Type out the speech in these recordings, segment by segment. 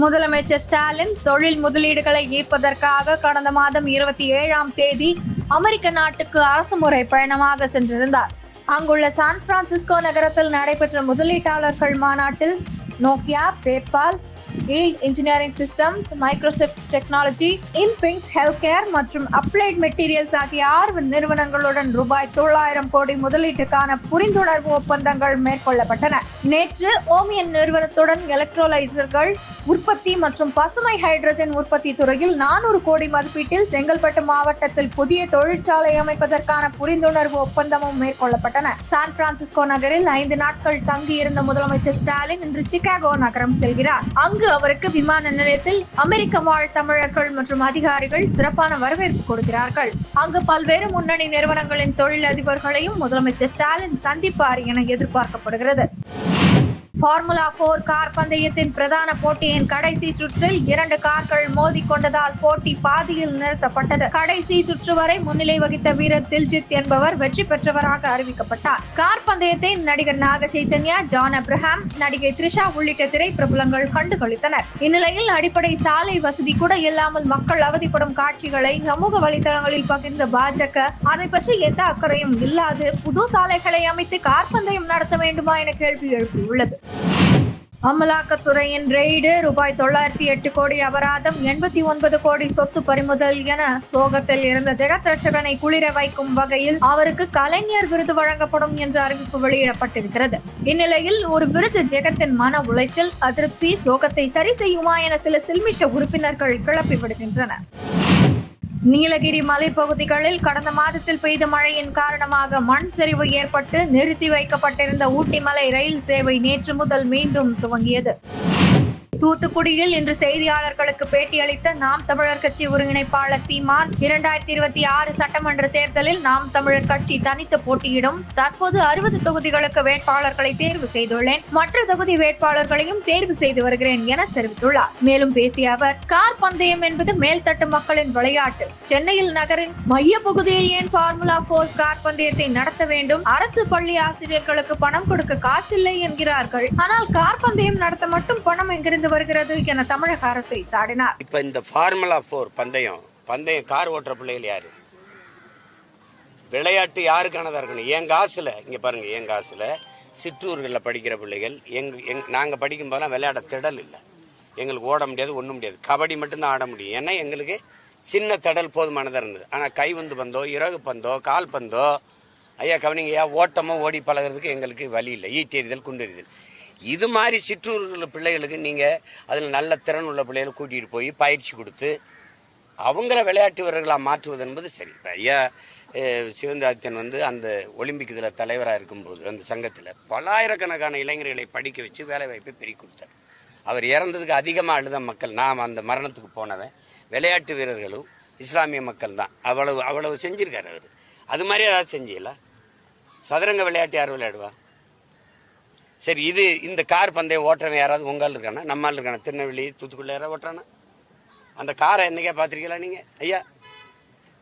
முதலமைச்சர் ஸ்டாலின் தொழில் முதலீடுகளை ஈர்ப்பதற்காக கடந்த மாதம் இருபத்தி ஏழாம் தேதி அமெரிக்க நாட்டுக்கு அரசுமுறை பயணமாக சென்றிருந்தார். அங்குள்ள சான் பிரான்சிஸ்கோ நகரத்தில் நடைபெற்ற முதலீட்டாளர்கள் மாநாட்டில் Nokia PayPal Yield Engineering Systems Microsoft Technology Infinx Health care மற்றும் அப்ளைட் மெட்டீரியல்ஸ் ஆகிய ஆறு நிறுவனங்களுடன் ரூபாய் தொள்ளாயிரம் கோடி முதலீட்டுக்கான புரிந்துணர்வு ஒப்பந்தங்கள் மேற்கொள்ளப்பட்டன. நேற்று ஓமியன் நிறுவனத்துடன் எலக்ட்ரோலைசர்கள் உற்பத்தி மற்றும் பசுமை ஹைட்ரஜன் உற்பத்தி துறையில் நானூறு கோடி மதிப்பீட்டில் செங்கல்பட்டு மாவட்டத்தில் புதிய தொழிற்சாலை அமைப்பதற்கான புரிந்துணர்வு ஒப்பந்தமும் மேற்கொள்ளப்பட்டன. சான் பிரான்சிஸ்கோ நகரில் ஐந்து நாட்கள் தங்கியிருந்த முதலமைச்சர் ஸ்டாலின் இன்று சிகாகோ நகரம் செல்கிறார். அங்கு அவருக்கு விமான நிலையத்தில் அமெரிக்க வாழ் தமிழர்கள் மற்றும் அதிகாரிகள் சிறப்பான வரவேற்பு கொடுக்கிறார்கள். அங்கு பல்வேறு முன்னணி நிறுவனங்களின் தொழிலதிபர்களையும் முதலமைச்சர் ஸ்டாலின் சந்திப்பார் என எதிர்பார்க்கப்படுகிறது. ஃபார்முலா போர் கார் பந்தயத்தின் பிரதான போட்டியின் கடைசி சுற்றில் இரண்டு கார்கள் மோதிக்கொண்டதால் போட்டி பாதியில் நிறுத்தப்பட்டது. கடைசி சுற்று வரை முன்னிலை வகித்த வீரர் தில்ஜித் என்பவர் வெற்றி பெற்றவராக அறிவிக்கப்பட்டார். கார் பந்தயத்தை நடிகர் நாக சைத்தன்யா ஜான் அப்ரஹாம் நடிகை த்ரிஷா உள்ளிட்ட திரைப்பிரபலங்கள் கண்டுகளித்தனர். இந்நிலையில் அடிப்படை சாலை வசதி கூட இல்லாமல் மக்கள் அவதிப்படும் காட்சிகளை சமூக வலைதளங்களில் பகிர்ந்த பாஜக அதை பற்றி எந்த அக்கறையும் இல்லாது புது சாலைகளை அமைத்து கார் பந்தயம் நடத்த வேண்டுமா என கேள்வி எழுப்பியுள்ளது. அமலாக்கத்துறையின் ரெய்டு ரூபாய் தொள்ளாயிரத்தி எட்டு கோடி அபராதம் எண்பத்தி ஒன்பது கோடி சொத்து பறிமுதல் என சோகத்தில் இருந்த ஜெகத் ரட்சகனை குளிர வைக்கும் வகையில் அவருக்கு கலைஞர் விருது வழங்கப்படும் என்ற அறிவிப்பு வெளியிடப்பட்டிருக்கிறது. இந்நிலையில் ஒரு விருது ஜெகத்தின் மன உளைச்சல் அதிருப்தி சோகத்தை சரி செய்யுமா என சில சில்மிஷ உறுப்பினர்கள் கிளப்பி விடுகின்றனர். நீலகிரி மலைப்பகுதிகளில் கடந்த மாதத்தில் பெய்த மழையின் காரணமாக மண் சரிவு ஏற்பட்டு நிறுத்தி வைக்கப்பட்டிருந்த ஊட்டி மலை ரயில் சேவை நேற்று முதல் மீண்டும் துவங்கியது. தூத்துக்குடியில் இன்று செய்தியாளர்களுக்கு பேட்டியளித்த நாம் தமிழர் கட்சி ஒருங்கிணைப்பாளர் சீமான் இரண்டாயிரத்தி இருபத்தி ஆறு சட்டமன்ற தேர்தலில் நாம் தமிழர் கட்சி தனித்து போட்டியிடும். தற்போது அறுபது தொகுதிகளுக்கு வேட்பாளர்களை தேர்வு செய்துள்ளேன். மற்ற தொகுதி வேட்பாளர்களையும் தேர்வு செய்து வருகிறேன் என தெரிவித்துள்ளார். மேலும் பேசிய அவர் கார் பந்தயம் என்பது மேல்தட்டு மக்களின் விளையாட்டு. சென்னையில் நகரின் மைய பகுதியில் ஏன் பார்முலா போர் கார் பந்தயத்தை நடத்த வேண்டும்? அரசு பள்ளி ஆசிரியர்களுக்கு பணம் கொடுக்க காசில்லை என்கிறார்கள். ஆனால் கார் பந்தயம் நடத்த மட்டும் பணம் எங்கிருந்து வருகிறது. என தமிழக அரசை சாடினார். இப்ப இந்த ஃபார்முலா போர் பந்தயம் பந்தயம் கார் ஓட்டுற பிள்ளைகள் யாரு? விளையாட்டு யாருக்கானதா இருக்கணும்? என் காசுல இங்க பாருங்க என் காசுல சிற்றூர்களில் படிக்கிற பிள்ளைகள் எங் எங் நாங்க படிக்கும் போதெல்லாம் விளையாட திடல் இல்லை. எங்களுக்கு ஓட முடியாது ஒண்ணும் முடியாது. கபடி மட்டும்தான் ஆட முடியும். ஏன்னா எங்களுக்கு சின்ன திடல் போதுமானதாக இருந்தது. ஆனா கைவந்து பந்தோ இறகு பந்தோ கால் பந்தோ ஐயா கவனிங்கய்யா ஓட்டமோ ஓடி பழகுறதுக்கு எங்களுக்கு வழி இல்லை. ஈட்டெறிதல் குண்டெறிதல் இது மாதிரி சிற்றூர்கள் பிள்ளைகளுக்கு நீங்கள் அதில் நல்ல திறன் உள்ள பிள்ளைகளை கூட்டிகிட்டு போய் பயிற்சி கொடுத்து அவங்கள விளையாட்டு வீரர்களாக மாற்றுவது என்பது சரி. இப்ப ஐயா அஹ், சிவந்தாதித்யன் வந்து அந்த ஒலிம்பிக் இதில் தலைவராக இருக்கும்போது அந்த சங்கத்தில் பலாயிரக்கணக்கான இளைஞர்களை படிக்க வச்சு வேலைவாய்ப்பை பெருக்கி கொடுத்தார். அவர் இறந்ததுக்கு அதிகமாக அழுத மக்கள் நாம் அந்த மரணத்துக்கு போனவன் விளையாட்டு வீரர்களும் இஸ்லாமிய மக்கள் தான். அவ்வளவு அவ்வளவு செஞ்சிருக்காரு அவர். அது மாதிரி ஏதாவது செஞ்சீங்களா? சதுரங்க விளையாட்டு யார் விளையாடுவா? சரி இது இந்த கார் பந்தயம் ஓட்டுறவன் யாராவது உங்கால் இருக்கானா? நம்மால் இருக்கானா? திருநெல்வேலி தூத்துக்குள்ள யாராவது ஓட்டுறானா? அந்த காரை என்னைக்கா பார்த்துருக்கீங்களா நீங்கள் ஐயா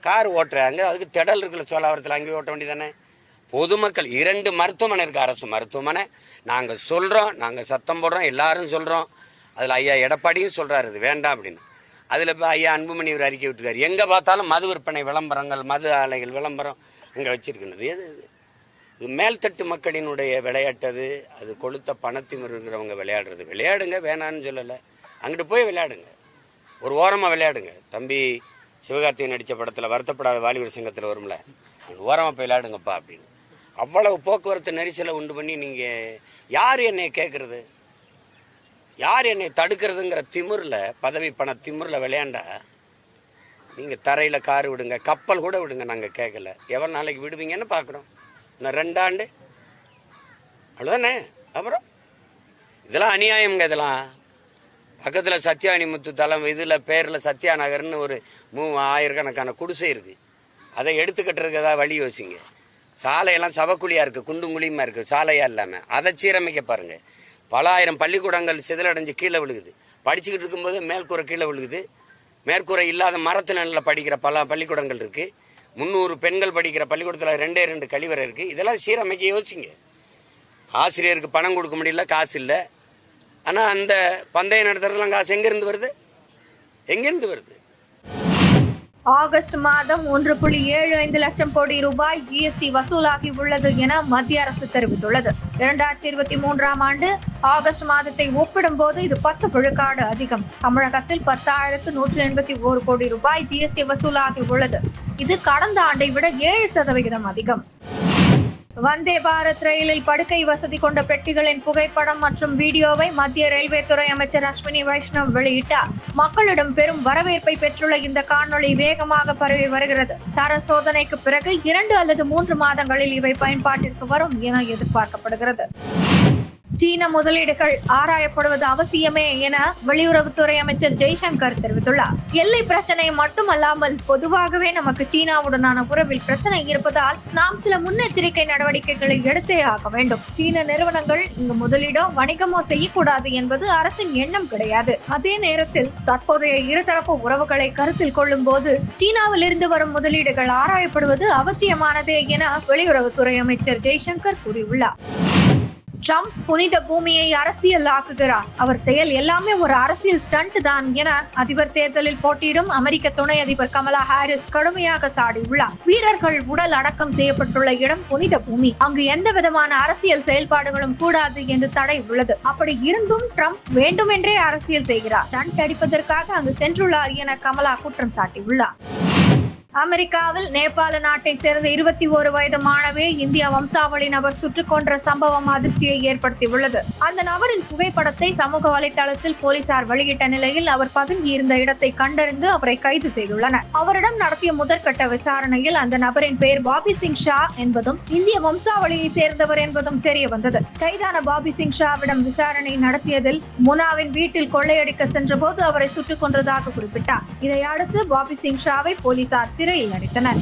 கார் ஓட்டுறாங்க. அதுக்கு திடல் இருக்குல்ல சோழாவரத்தில் அங்கேயே ஓட்ட வேண்டியதானே? பொதுமக்கள் இரண்டு மருத்துவமனை இருக்கு அரசு மருத்துவமனை. நாங்கள் சொல்கிறோம் நாங்கள் சத்தம் போடுறோம் எல்லாரும் சொல்கிறோம் அதில் ஐயா எடப்பாடியும் சொல்கிறாரு இது வேண்டாம் அப்படின்னு. அதில் இப்போ ஐயா அன்புமணி ஒரு அறிக்கை விட்டுருக்காரு. எங்கே பார்த்தாலும் மது விற்பனை விளம்பரங்கள் மது ஆலைகள் விளம்பரம் இங்கே வச்சிருக்கிறது. எது மேல்தட்டு மக்களினுடைய விளையாட்டு அது அது கொளுத்த பணத்தையும் இருக்கிறவங்க விளையாடுறது. விளையாடுங்க வேணான்னு சொல்லலை. அங்கிட்டு போய் விளையாடுங்க. ஒரு ஓரமாக விளையாடுங்க. தம்பி சிவகார்த்திகேயன் நடித்த படத்தில் வருத்தப்படாத வாலிபர் சங்கத்தில் வரும்ல? ஓரமாக போய் விளையாடுங்கப்பா அப்படின்னு. அவ்வளவு போக்குவரத்து நெரிசலை உண்டு பண்ணி நீங்கள் யார் என்னை கேட்குறது யார் என்னை தடுக்கிறதுங்கிற திமிரில் பதவி பண திமிர்ல விளையாண்டா நீங்கள் தரையில் கார் விடுங்க கப்பல் கூட விடுங்க நாங்கள் கேட்கல எவ்வளோ நாளைக்கு விடுவீங்கன்னு பார்க்குறோம் இன்னும் ரெண்டாண்டு. அவ்வளோதானே அப்புறம்? இதெல்லாம் அநியாயம்ங்க இதெல்லாம். பக்கத்தில் சத்யானி முத்து தலம் இதில் பேரில் சத்யா நகர்னு ஒரு மூ ஆயிரக்கணக்கான குடிசை இருக்குது அதை எடுத்துக்கட்டுறதுக்கு ஏதாவது வழி யோசிங்க. சாலையெல்லாம் சவக்குழியாக இருக்குது குண்டும் குழியுமா இருக்குது சாலையாக இல்லாமல் அதை சீரமைக்க பாருங்கள் பல ஆயிரம் பள்ளிக்கூடங்கள் சிதலடைஞ்சு கீழே விழுகுது. படிச்சுக்கிட்டு இருக்கும்போது மேற்கூரை கீழே விழுகுது. மேற்கூரை இல்லாத மரத்து நிழல்ல படிக்கிற பல பள்ளிக்கூடங்கள் இருக்குது முந்நூறு பெண்கள் படிக்கிற பள்ளிக்கூடத்தில் ரெண்டே ரெண்டு கழிவறை இருக்குது இதெல்லாம் சீரமைக்க யோசிங்க. ஆசிரியருக்கு பணம் கொடுக்க முடியல காசு இல்லை. ஆனால் அந்த பந்தயம் நடத்துறதுலாம் காசு எங்கேருந்து வருது? எங்கேருந்து வருது? ஆகஸ்ட் மாதம் ஒன்று புள்ளி ஏழு ஐந்து லட்சம் கோடி ரூபாய் ஜிஎஸ்டி வசூலாகி உள்ளது என மத்திய அரசு தெரிவித்துள்ளது. இரண்டாயிரத்தி இருபத்தி மூன்றாம் ஆண்டு ஆகஸ்ட் மாதத்தை ஒப்பிடும்போது இது பத்து விழுக்காடு அதிகம். தமிழகத்தில் பத்தாயிரத்து நூற்றி எண்பத்தி ஓரு கோடி ரூபாய் ஜிஎஸ்டி வசூலாகி உள்ளது. இது கடந்த ஆண்டை விட ஏழு சதவிகிதம் அதிகம். வந்தே பாரத் ரயிலில் படுக்கை வசதி கொண்ட பெட்டிகளின் புகைப்படம் மற்றும் வீடியோவை மத்திய ரயில்வே துறை அமைச்சர் அஸ்வினி வைஷ்ணவ் வெளியிட்டார். மக்களிடம் பெரும் வரவேற்பை பெற்றுள்ள இந்த காணொளி வேகமாக பரவி வருகிறது. தர சோதனைக்கு பிறகு இரண்டு அல்லது மூன்று மாதங்களில் இவை பயன்பாட்டிற்கு வரும் என எதிர்பார்க்கப்படுகிறது. சீன முதலீடுகள் ஆராயப்படுவது அவசியமே என வெளியுறவுத்துறை அமைச்சர் ஜெய்சங்கர் தெரிவித்துள்ளார். எல்லை பிரச்சனை மட்டுமல்லாமல் பொதுவாகவே நமக்கு சீனாவுடனான உறவில் பிரச்சனை இருப்பதால் நாம் சில முன்னெச்சரிக்கை நடவடிக்கைகளை எடுத்தே ஆக வேண்டும். சீன நிறுவனங்கள் இங்கு முதலீடோ வணிகமோ செய்யக்கூடாது என்பது அரசின் எண்ணம் கிடையாது. அதே நேரத்தில் தற்போதைய இருதரப்பு உறவுகளை கருத்தில் கொள்ளும் போது சீனாவில் இருந்து வரும் முதலீடுகள் ஆராயப்படுவது அவசியமானதே என வெளியுறவுத்துறை அமைச்சர் ஜெய்சங்கர் கூறியுள்ளார். ட்ரம்ப் புனித பூமியை அரசியல் ஆக்குகிறார். அவர் செயல் எல்லாமே ஒரு அரசியல் ஸ்டண்ட் தான் என அதிபர் தேர்தலில் போட்டியிடும் அமெரிக்க துணை அதிபர் கமலா ஹாரிஸ் கடுமையாக சாடியுள்ளார். வீரர்கள் உடல் அடக்கம் செய்யப்பட்டுள்ள இடம் புனித பூமி. அங்கு எந்த விதமான அரசியல் செயல்பாடுகளும் கூடாது என்று தடை உள்ளது. அப்படி இருந்தும் ட்ரம்ப் வேண்டுமென்றே அரசியல் செய்கிறார். ஸ்டண்ட் அடிப்பதற்காக அங்கு சென்றுள்ளார் என கமலா குற்றம் சாட்டியுள்ளார். அமெரிக்காவில் நேபாள நாட்டை சேர்ந்த இருபத்தி ஒரு வயது மாணவியை இந்திய வம்சாவளி நபர் சுட்டுக் கொன்ற சம்பவம் அதிர்ச்சியை ஏற்படுத்தியுள்ளது. அந்த நபரின் புகைப்படத்தை சமூக வலைதளத்தில் போலீசார் வெளியிட்ட நிலையில் அவர் பதுங்கி இருந்த இடத்தை கண்டறிந்து அவரை கைது செய்துள்ளனர். அவரிடம் நடத்திய முதற்கட்ட விசாரணையில் அந்த நபரின் பெயர் பாபி சிங் ஷா என்பதும் இந்திய வம்சாவளியை சேர்ந்தவர் என்பதும் தெரிய வந்தது கைதான பாபி சிங் ஷாவிடம் விசாரணை நடத்தியதில் முனாவின் வீட்டில் கொள்ளையடிக்க சென்றபோது அவரை சுட்டுக் கொன்றதாக குறிப்பிட்டார். இதையடுத்து பாபி சிங் ஷாவை போலீசார் 種類のりない。